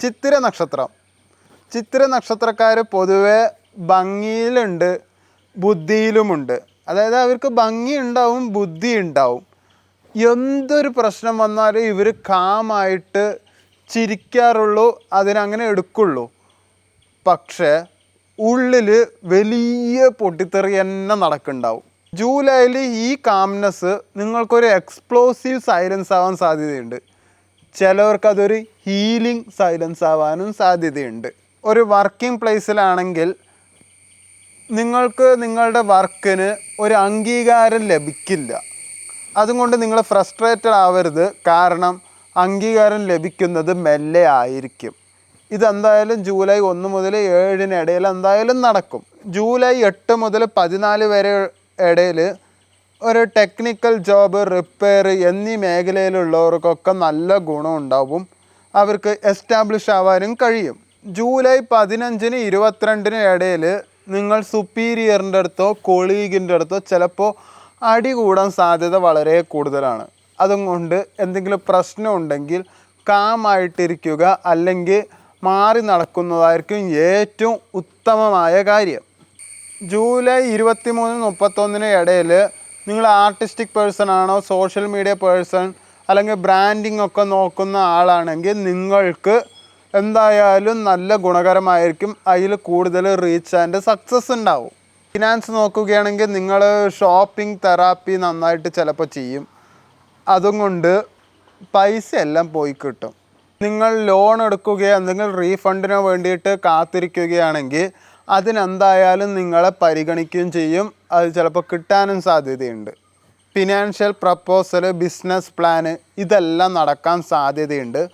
ചിത്തിര നക്ഷത്രം. ചിത്തിര നക്ഷത്രക്കാർ പൊതുവെ ഭംഗിയിലുണ്ട് ബുദ്ധിയിലുമുണ്ട്. അതായത് അവർക്ക് ഭംഗി ഉണ്ടാവും ബുദ്ധി ഉണ്ടാവും എന്തൊരു പ്രശ്നം വന്നാലും ഇവർ കാമായിട്ട് ചിരിക്കാറുള്ളൂ അതിനങ്ങനെ എടുക്കുള്ളൂ. പക്ഷേ ഉള്ളിൽ വലിയ പൊട്ടിത്തെറി തന്നെ നടക്കുന്നുണ്ടാവും. ജൂലൈയിൽ ഈ കാംനെസ് നിങ്ങൾക്കൊരു എക്സ്പ്ലോസീവ് സൈലൻസ് ആവാൻ സാധ്യതയുണ്ട്. ചിലവർക്ക് അതൊരു ഹീലിംഗ് സൈലൻസ് ആവാനും സാധ്യതയുണ്ട്. ഒരു വർക്കിംഗ് പ്ലേസിലാണെങ്കിൽ നിങ്ങൾക്ക് നിങ്ങളുടെ വർക്കിന് ഒരു അംഗീകാരം ലഭിക്കില്ല. അതുകൊണ്ട് നിങ്ങൾ ഫ്രസ്ട്രേറ്റഡ് ആവരുത്. കാരണം അംഗീകാരം ലഭിക്കുന്നത് മെല്ലെ ആയിരിക്കും. ഇതെന്തായാലും ജൂലൈ ഒന്ന് മുതൽ ഏഴിന് ഇടയിൽ എന്തായാലും നടക്കും. ജൂലൈ എട്ട് മുതൽ പതിനാല് വരെ ഇടയിൽ ഒരു ടെക്നിക്കൽ ജോബ് റിപ്പയർ എന്നീ മേഖലയിലുള്ളവർക്കൊക്കെ നല്ല ഗുണമുണ്ടാവും. അവർക്ക് എസ്റ്റാബ്ലിഷ് ആവാനും കഴിയും. ജൂലൈ പതിനഞ്ചിന് ഇരുപത്തിരണ്ടിന് ഇടയിൽ നിങ്ങൾ സുപ്പീരിയറിന്റെ അടുത്തോ കൊളീഗിന്റെ അടുത്തോ ചിലപ്പോൾ അടി കൂടാൻ സാധ്യത വളരെ കൂടുതലാണ്. അതുകൊണ്ട് എന്തെങ്കിലും പ്രശ്നം ഉണ്ടെങ്കിൽ കാമായിട്ടിരിക്കുക അല്ലെങ്കിൽ മാറി നടക്കുന്നതായിരിക്കും ഏറ്റവും ഉത്തമമായ കാര്യം. ജൂലൈ ഇരുപത്തി മൂന്ന് മുപ്പത്തൊന്നിന് ഇടയിൽ നിങ്ങൾ ആർട്ടിസ്റ്റിക് പേഴ്സൺ ആണോ സോഷ്യൽ മീഡിയ പേഴ്സൺ അല്ലെങ്കിൽ ബ്രാൻഡിംഗ് ഒക്കെ നോക്കുന്ന ആളാണെങ്കിൽ നിങ്ങൾക്ക് എന്തായാലും നല്ല ഗുണകരമായിരിക്കും. അതിൽ കൂടുതൽ റീച്ച് ആൻഡ് സക്സസ് ഉണ്ടാവും. ഫിനാൻസ് നോക്കുകയാണെങ്കിൽ നിങ്ങൾ ഷോപ്പിംഗ് തെറാപ്പി നന്നായിട്ട് ചിലപ്പോൾ ചെയ്യും. അതും കൊണ്ട് പൈസ എല്ലാം പോയി കിട്ടും. നിങ്ങൾ ലോൺ എടുക്കുകയോ എന്തെങ്കിലും റീഫണ്ടിന് വേണ്ടിയിട്ട് കാത്തിരിക്കുകയാണെങ്കിൽ അതിനെന്തായാലും നിങ്ങളെ പരിഗണിക്കുകയും ചെയ്യും. അത് ചിലപ്പോൾ കിട്ടാനും സാധ്യതയുണ്ട്. ഫിനാൻഷ്യൽ പ്രപ്പോസൽ ബിസിനസ് പ്ലാന് ഇതെല്ലാം നടക്കാൻ സാധ്യതയുണ്ട്.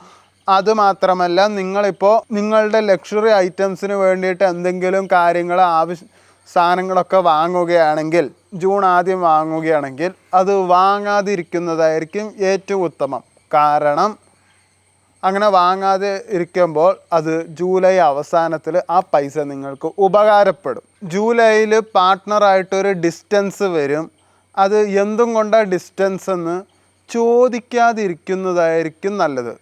അതുമാത്രമല്ല നിങ്ങളിപ്പോൾ നിങ്ങളുടെ ലക്ഷറി ഐറ്റംസിന് വേണ്ടിയിട്ട് എന്തെങ്കിലും കാര്യങ്ങൾ ആവശ്യ സാധനങ്ങളൊക്കെ വാങ്ങുകയാണെങ്കിൽ ജൂൺ ആദ്യം വാങ്ങുകയാണെങ്കിൽ അത് വാങ്ങാതിരിക്കുന്നതായിരിക്കും ഏറ്റവും ഉത്തമം. കാരണം അങ്ങനെ വാങ്ങാതെ ഇരിക്കുമ്പോൾ അത് ജൂലൈ അവസാനത്തിൽ ആ പൈസ നിങ്ങൾക്ക് ഉപകാരപ്പെടും. ജൂലൈയിൽ പാർട്ട്ണറായിട്ടൊരു ഡിസ്റ്റൻസ് വരും. അത് എന്തും കൊണ്ടാണ് ഡിസ്റ്റൻസ് എന്ന് ചോദിക്കാതിരിക്കുന്നതായിരിക്കും നല്ലത്.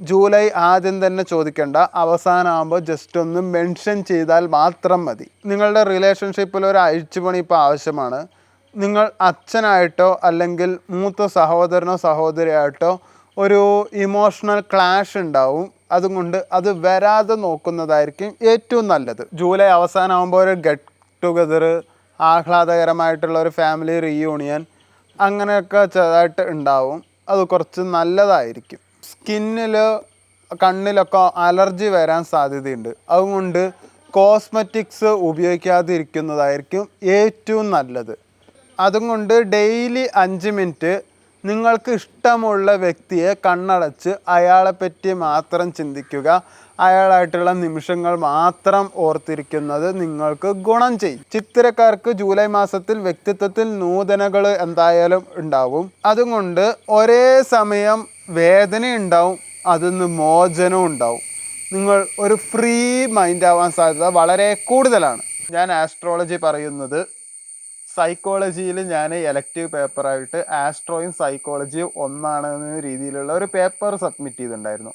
ജൂലൈ ആദ്യം തന്നെ ചോദിക്കേണ്ട. അവസാനമാകുമ്പോൾ ജസ്റ്റ് ഒന്ന് മെൻഷൻ ചെയ്താൽ മാത്രം മതി. നിങ്ങളുടെ റിലേഷൻഷിപ്പിൽ ഒരു അഴിച്ചുപണി ഇപ്പോൾ ആവശ്യമാണ്. നിങ്ങൾ അച്ഛനായിട്ടോ അല്ലെങ്കിൽ മൂത്ത സഹോദരനോ സഹോദരിയായിട്ടോ ഒരു ഇമോഷണൽ ക്ലാഷ് ഉണ്ടാവും. അതുകൊണ്ട് അത് വരാതെ നോക്കുന്നതായിരിക്കും ഏറ്റവും നല്ലത്. ജൂലൈ അവസാനമാകുമ്പോൾ ഒരു ഗെറ്റ് ടുഗദർ ആഹ്ലാദകരമായിട്ടുള്ള ഒരു ഫാമിലി റീയൂണിയൻ അങ്ങനെയൊക്കെ ചെറുതായിട്ട് ഉണ്ടാവും. അത് കുറച്ച് നല്ലതായിരിക്കും. സ്കിന്നിൽ കണ്ണിലൊക്കെ അലർജി വരാൻ സാധ്യതയുണ്ട്. അതുകൊണ്ട് കോസ്മെറ്റിക്സ് ഉപയോഗിക്കാതിരിക്കുന്നതായിരിക്കും ഏറ്റവും നല്ലത്. അതുകൊണ്ട് ഡെയിലി അഞ്ച് മിനിറ്റ് നിങ്ങൾക്ക് ഇഷ്ടമുള്ള വ്യക്തിയെ കണ്ണടച്ച് അയാളെപ്പറ്റി മാത്രം ചിന്തിക്കുക. അയാളായിട്ടുള്ള നിമിഷങ്ങൾ മാത്രം ഓർത്തിരിക്കുന്നത് നിങ്ങൾക്ക് ഗുണം ചെയ്യും. ചിത്രക്കാർക്ക് ജൂലൈ മാസത്തിൽ വ്യക്തിത്വത്തിൽ നൂതനകൾ എന്തായാലും ഉണ്ടാവും. അതുകൊണ്ട് ഒരേ സമയം വേദന ഉണ്ടാവും അതിൽ നിന്ന് മോചനവും ഉണ്ടാവും. നിങ്ങൾ ഒരു ഫ്രീ മൈൻഡ് ആവാൻ സാധ്യത വളരെ കൂടുതലാണ്. ഞാൻ ആസ്ട്രോളജി പറയുന്നത് സൈക്കോളജിയിൽ ഞാൻ എലക്റ്റീവ് പേപ്പറായിട്ട് ആസ്ട്രോയും സൈക്കോളജിയും ഒന്നാണ് എന്ന രീതിയിലുള്ള ഒരു പേപ്പർ സബ്മിറ്റ് ചെയ്തിട്ടുണ്ടായിരുന്നു.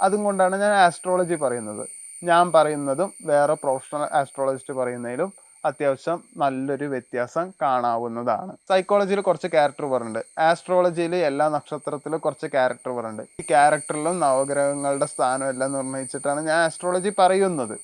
അതും കൊണ്ടാണ് ഞാൻ ആസ്ട്രോളജി പറയുന്നത്. ഞാൻ പറയുന്നതും വേറെ പ്രൊഫഷണൽ ആസ്ട്രോളജിസ്റ്റ് പറയുന്നതിലും അത്യാവശ്യം നല്ലൊരു വ്യത്യാസം കാണാവുന്നതാണ്. സൈക്കോളജിയിൽ കുറച്ച് ക്യാരക്ടർ പറയുന്നുണ്ട് ആസ്ട്രോളജിയിൽ എല്ലാ നക്ഷത്രത്തിലും കുറച്ച് ക്യാരക്ടർ പറയുന്നുണ്ട് ഈ ക്യാരക്ടറിലും നവഗ്രഹങ്ങളുടെ സ്ഥാനം എല്ലാം നിർണയിച്ചിട്ടാണ് ഞാൻ ആസ്ട്രോളജി പറയുന്നത്.